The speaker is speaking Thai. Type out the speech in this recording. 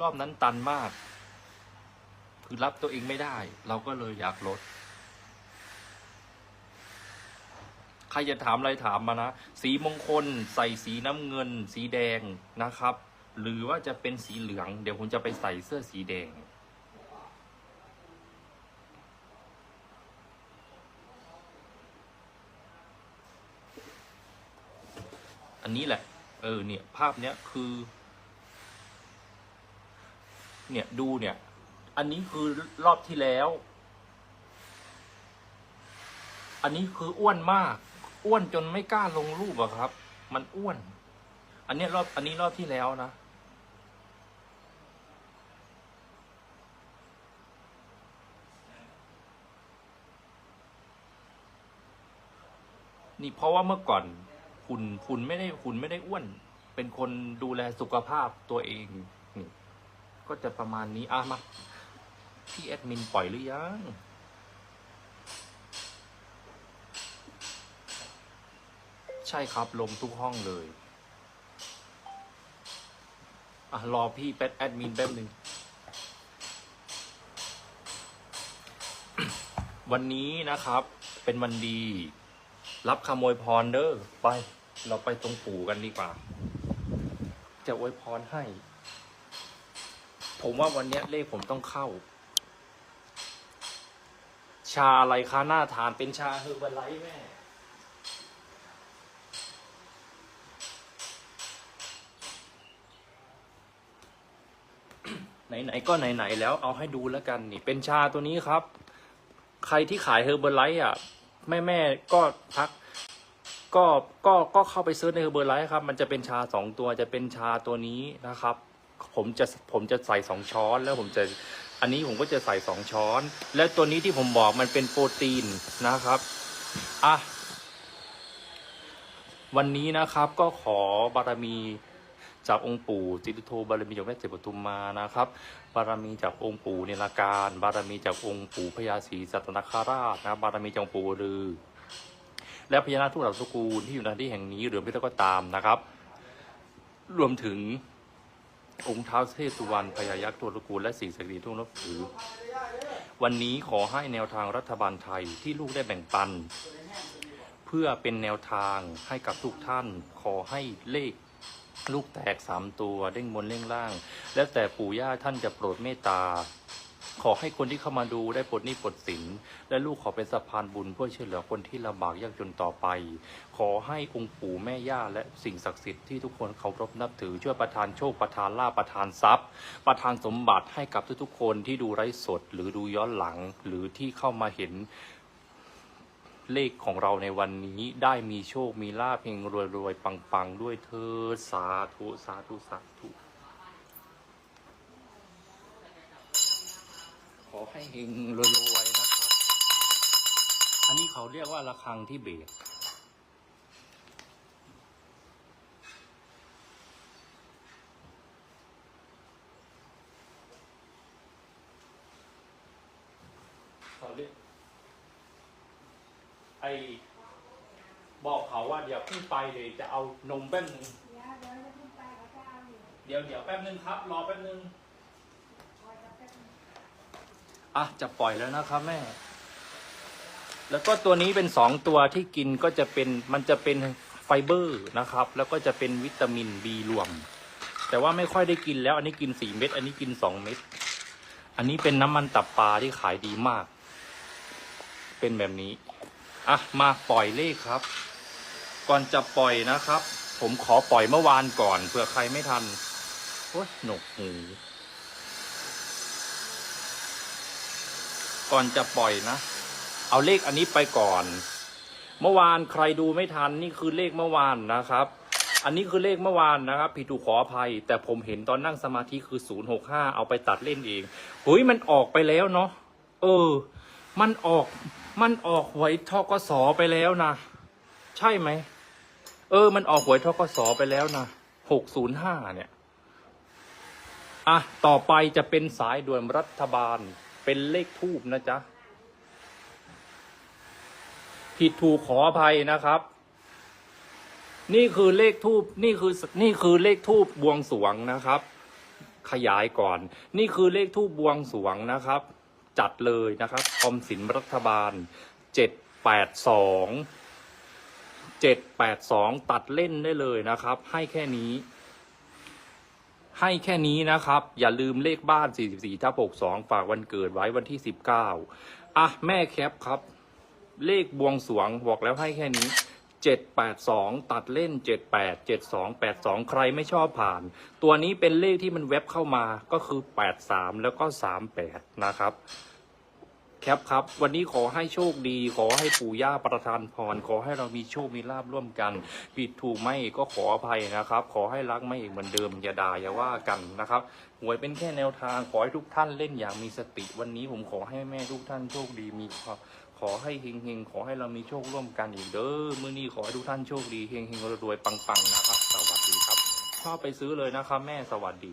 รอบนั้นตันมาก คือรับตัวเองไม่ได้ เราก็เลยอยากลด ใครจะถามอะไรถามมานะ สีมงคลใส่สีน้ำเงิน สีแดงนะครับ หรือว่าจะเป็นสีเหลือง เดี๋ยวผมจะไปใส่เสื้อสีแดงอันนี้แหละ เออ เนี่ย ภาพเนี้ยคือ เนี่ยดูเนี่ย อันนี้คือรอบที่แล้ว อันนี้คืออ้วนมาก อ้วนจนไม่กล้าลงรูปอะครับ มันอ้วน อันเนี้ยรอบ อันนี้รอบที่แล้วนะนี่เพราะว่าเมื่อก่อนคุณคุณไม่ได้คุณไม่ได้อ้วน เป็นคนดูแลสุขภาพตัวเอง ก็จะประมาณนี้ อะ มา พี่แอดมินปล่อยหรือยังใช่ครับลมทุกห้องเลยอะรอพี่แป๊ดแอดมินแป๊บหนึ่ง วันนี้นะครับ เป็นวันดี รับขโมยพรเด้อ ไป เราไปตรงปู่กันดีกว่า จะอวยพรให้ ผมว่าวันนี้เลขผมต้องเข้า ชาอะไรคะหน้าทานเป็นชาเฮอร์บไลท์แม่ ไหนๆก็ไหนๆแล้วเอาให้ดูแล้วกันนี่ เป็นชาตัวนี้ครับ ใครที่ขายเฮอร์เบอร์ไลท์อะ แม่แม่ๆก็ทัก ก็ก็ก็เข้าไปซื้อในเฮอร์เบอร์ไลท์ครับ มันจะเป็นชาสองตัวจะเป็นชาตัวนี้นะครับ ผมจะผมจะใส่สองช้อน แล้วผมจะอันนี้ผมก็จะใส่สองช้อน และตัวนี้ที่ผมบอกมันเป็นโปรตีนนะครับอะวันนี้นะครับก็ขอบารมีจากองค์ปู่สิทธิโทบารมีจากแม่เจ็ปทุมมานะครับ บารมีจากองค์ปู่เนรการ บารมีจากองค์ปู่พญาศรีสัตนคราชนะบารมีจากองปู่ฤอและพญานาคทุกเหล่าสกุลที่อยู่ในที่แห่งนี้หรือไม่ก็ตามนะครับ รวมถึง องค์ท้าวเทพสุวรรณพญายักษ์ตัวตระกูลและสิ่งศักดิ์สิทธิ์ทุกนับถือ วันนี้ขอให้แนวทางรัฐบาลไทยที่ลูกได้แบ่งปัน เพื่อเป็นแนวทางให้กับทุกท่าน ขอให้เลขลูกแตกสามตัวเด้งบนเล่งล่าง และแต่ปู่ย่าท่านจะโปรดเมตตา ขอให้คนที่เข้ามาดูได้ปลดหนี้ปลดสิน และลูกขอเป็นสะพานบุญเพื่อช่วยเหลือคนที่ลำบากยากจนต่อไป ขอให้องค์ปู่แม่ย่าและสิ่งศักดิ์สิทธิ์ที่ทุกคนเคารพนับถือช่วยประทานโชคประทานลาภประทานทรัพย์ ประทานสมบัติให้กับทุกๆคนที่ดูไร้สด หรือดูย้อนหลังหรือที่เข้ามาเห็นเลขของเราในวันนี้ได้มีโชคมีลาภเฮงรวยรวยปังๆ ด้วยเธอสาธุ สาธุ สาธุ ขอ ให้เฮงรวยรวยนะครับ อันนี้เขาเรียกว่าระฆังที่เบสเขาเรียกไอบอกเขาว่าเดี๋ยวขึ้นไปเลยจะเอานมแป๊บนึง เดี๋ยวเดี๋ยวจะขึ้นไปเขาจะเอาอยู่เดี๋ยวเดี๋ยวแป๊บนึงครับ รอแป๊บนึงคอยจะเป็น อะจะปล่อยแล้วนะครับแม่ แล้วก็ตัวนี้เป็นสองตัวที่กินก็จะเป็นมันจะเป็นไฟเบอร์นะครับ แล้วก็จะเป็นวิตามินบีรวม แต่ว่าไม่ค่อยได้กินแล้ว อันนี้กินสี่เม็ดอันนี้กินสองเม็ดอันนี้เป็นน้ำมันตับปลาที่ขายดีมาก เป็นแบบนี้อะมาปล่อยเลขครับ ก่อนจะปล่อยนะครับ ผมขอปล่อยเมื่อวานก่อนเผื่อใครไม่ทันโอ้ยหนกหู ก่อนจะปล่อยนะ เอาเลขอันนี้ไปก่อน เมื่อวานใครดูไม่ทันนี่คือเลขเมื่อวานนะครับ อันนี้คือเลขเมื่อวานนะครับผิดถูกขออภัย แต่ผมเห็นตอนนั่งสมาธิคือ065เอาไปตัดเล่นเองเฮ้ยมันออกไปแล้วเนาะเออ มันออก มันออกหวยทกสไปแล้วนะใช่ไหมเออ มันออกหวยทกสไปแล้วนะ605เนี่ย อะ ต่อไปจะเป็นสายด่วนรัฐบาล เป็นเลขทูบนะจ๊ะ ผิดถูกขออภัยนะครับ นี่คือเลขทูบนี่คือนี่คือเลขทูบบวงสวงนะครับ ขยายก่อน นี่คือเลขทูบบวงสวงนะครับ จัดเลยนะครับออมสินรัฐบาลเจ็ดแปดสองเจ็ดแปดสองตัดเล่นได้เลยนะครับ ให้แค่นี้ ให้แค่นี้นะครับ อย่าลืมเลขบ้าน 44ทับ62 ฝากวันเกิดไว้วันที่ 19 อะ แม่แคปครับ เลขบวงสรวงบอกแล้วให้แค่นี้ 782 ตัดเล่น 78 72 82 ใครไม่ชอบผ่าน ตัวนี้เป็นเลขที่มันเว็บเข้ามาก็คือ 83 แล้วก็ 38 นะครับ แคปครับ วันนี้ขอให้โชคดี ขอให้ปู่ย่าประทานพร ขอให้เรามีโชคมีลาบร่วมกัน ผิดถูกไม่ก็ขออภัยนะครับ ขอให้รักไม่เหมือนเดิมอย่าด่าอย่าว่ากันนะครับหวยเป็นแค่แนวทางขอให้ทุกท่านเล่นอย่างมีสติ วันนี้ผมขอให้แม่ทุกท่านโชคดีมีความขอให้เฮงเฮงๆขอให้เรามีโชคร่วมกันอีกเด้อมื้อนี้ขอให้ทุกท่านโชคดีเฮงเฮงรวยๆปังๆนะครับ สวัสดีครับชอบไปซื้อเลยนะครับ แม่สวัสดี